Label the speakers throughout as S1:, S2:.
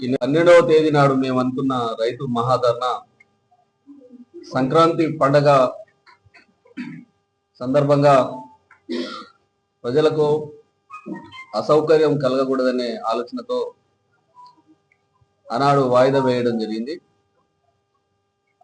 S1: ఈ పన్నెండవ తేదీ నాడు మేము అనుకున్న రైతు మహాధర్ణ సంక్రాంతి పండగ సందర్భంగా ప్రజలకు అసౌకర్యం కలగకూడదనే ఆలోచనతో ఆనాడు వాయిదా వేయడం జరిగింది.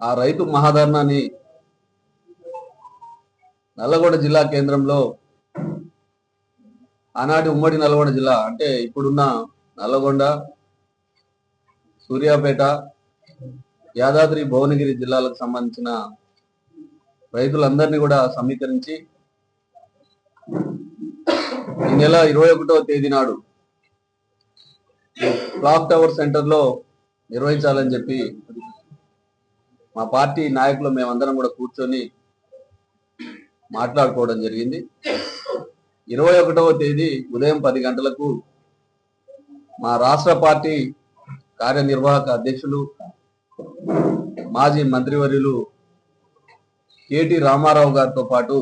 S1: ఆ రైతు మహాధర్నాన్ని నల్లగొండ జిల్లా కేంద్రంలో ఆనాటి ఉమ్మడి నల్గొండ జిల్లా అంటే ఇప్పుడున్న నల్లగొండ సూర్యాపేట యాదాద్రి భువనగిరి జిల్లాలకు సంబంధించిన రైతులందరినీ కూడా సమీకరించి ఈ నెల ఇరవై ఒకటవ తేదీ నాడు క్లాక్ టవర్ సెంటర్లో నిర్వహించాలని చెప్పి మా పార్టీ నాయకులు మేమందరం కూడా కూర్చొని మాట్లాడుకోవడం జరిగింది. ఇరవై ఒకటవ తేదీ ఉదయం పది గంటలకు మా రాష్ట్ర పార్టీ కార్యనిర్వాహక అధ్యక్షులు మాజీ మంత్రివర్యులు కేటీ రామారావు గారితో పాటు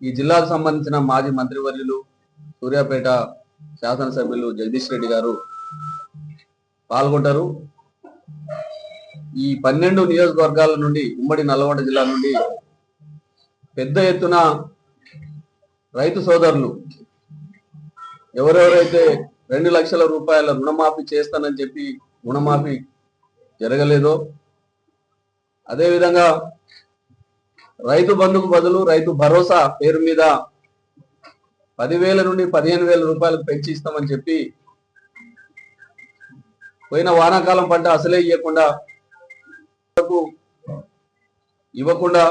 S1: ఈ జిల్లాకు సంబంధించిన మాజీ మంత్రివర్యులు సూర్యాపేట శాసనసభ్యులు జగదీష్ రెడ్డి గారు పాల్గొంటారు. ఈ పన్నెండు నియోజకవర్గాల నుండి ఉమ్మడి నల్గొండ జిల్లా నుండి పెద్ద ఎత్తున రైతు సోదరులు ఎవరెవరైతే రెండు లక్షల రూపాయల రుణమాఫీ చేస్తానని చెప్పి రుణమాఫీ జరగలేదో? అదేవిధంగా రైతు బంధుకు బదులు రైతు భరోసా పేరు మీద పదివేల నుండి పదిహేను వేల రూపాయలకు పెంచి ఇస్తామని చెప్పి పోయిన వానాకాలం పంట అసలే ఇవ్వకుండా ఇవ్వకుండా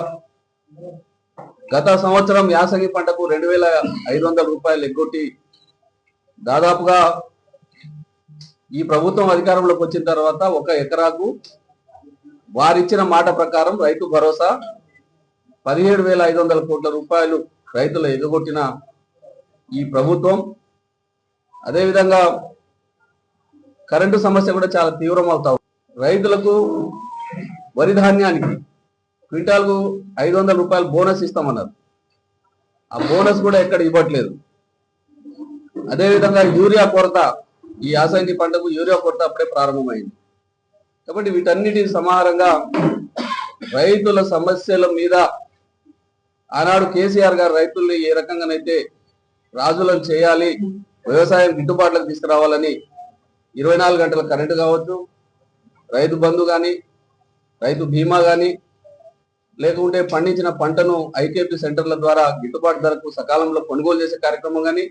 S1: గత సంవత్సరం యాసంగి పంటకు రెండు వేల ఐదు వందల రూపాయలు ఎగ్గొట్టి దాదాపుగా ఈ ప్రభుత్వం అధికారంలోకి వచ్చిన తర్వాత ఒక ఎకరాకు వారిచ్చిన మాట ప్రకారం రైతు భరోసా పదిహేడు వేల ఐదు వందల కోట్ల రూపాయలు రైతులు ఎగగొట్టిన ఈ ప్రభుత్వం. అదేవిధంగా కరెంటు సమస్య కూడా చాలా తీవ్రమవుతా రైతులకు వరి ధాన్యానికి క్వింటాల్కు ఐదు వందల రూపాయలు బోనస్ ఇస్తామన్నారు. ఆ బోనస్ కూడా ఎక్కడ ఇవ్వట్లేదు. అదేవిధంగా యూరియా కొరత ఈ యాసంగి పంటకు యూరియా కొరత అప్పుడే ప్రారంభమైంది. కాబట్టి వీటన్నిటి సమాహారంగా రైతుల సమస్యల మీద ఆనాడు కేసీఆర్ గారు రైతుల్ని ఏ రకంగానైతే రాజులను చేయాలి వ్యవసాయం గిట్టుబాట్లకు తీసుకురావాలని ఇరవై నాలుగు గంటల కరెంటు కావచ్చు రైతు బంధు కానీ రైతు బీమా కానీ లేకుంటే పండించిన పంటను ఐకేపీ సెంటర్ల ద్వారా గిట్టుబాటు ధరకు సకాలంలో కొనుగోలు చేసే కార్యక్రమం కానీ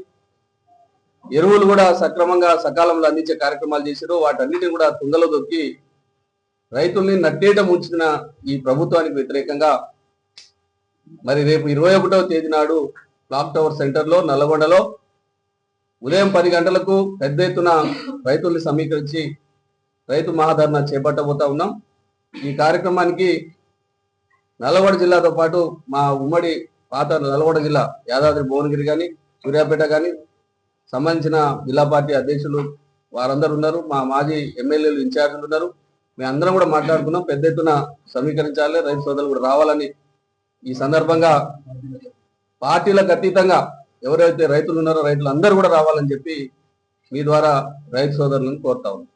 S1: ఎరువులు కూడా సక్రమంగా సకాలంలో అందించే కార్యక్రమాలు చేశారు. వాటన్నిటిని కూడా తుంగలో దొక్కి రైతుల్ని నట్టేట ముంచిన ఈ ప్రభుత్వానికి వ్యతిరేకంగా మరి రేపు ఇరవై ఒకటవ తేదీ నాడు క్లాక్ టవర్ సెంటర్లో నల్లగొండలో ఉదయం పది గంటలకు పెద్ద ఎత్తున రైతుల్ని సమీకరించి రైతు మహాధరణ చేపట్టబోతా ఉన్నాం. ఈ కార్యక్రమానికి నల్లగొండ జిల్లాతో పాటు మా ఉమ్మడి పాత నల్లగొండ జిల్లా యాదాద్రి భువనగిరి కానీ సూర్యాపేట కానీ సంబంధించిన జిల్లా పార్టీ అధ్యక్షులు వారందరూ ఉన్నారు. మా మాజీ ఎమ్మెల్యేలు ఇన్ఛార్జీలు ఉన్నారు. మేము అందరం కూడా మాట్లాడుకున్నాం. పెద్ద ఎత్తున సమీకరించాలి. రైతు సోదరులు కూడా రావాలని ఈ సందర్భంగా పార్టీలకు అతీతంగా ఎవరైతే రైతులు ఉన్నారో రైతులు అందరూ కూడా రావాలని చెప్పి మీ ద్వారా రైతు సోదరులను కోరుతా ఉన్నాం.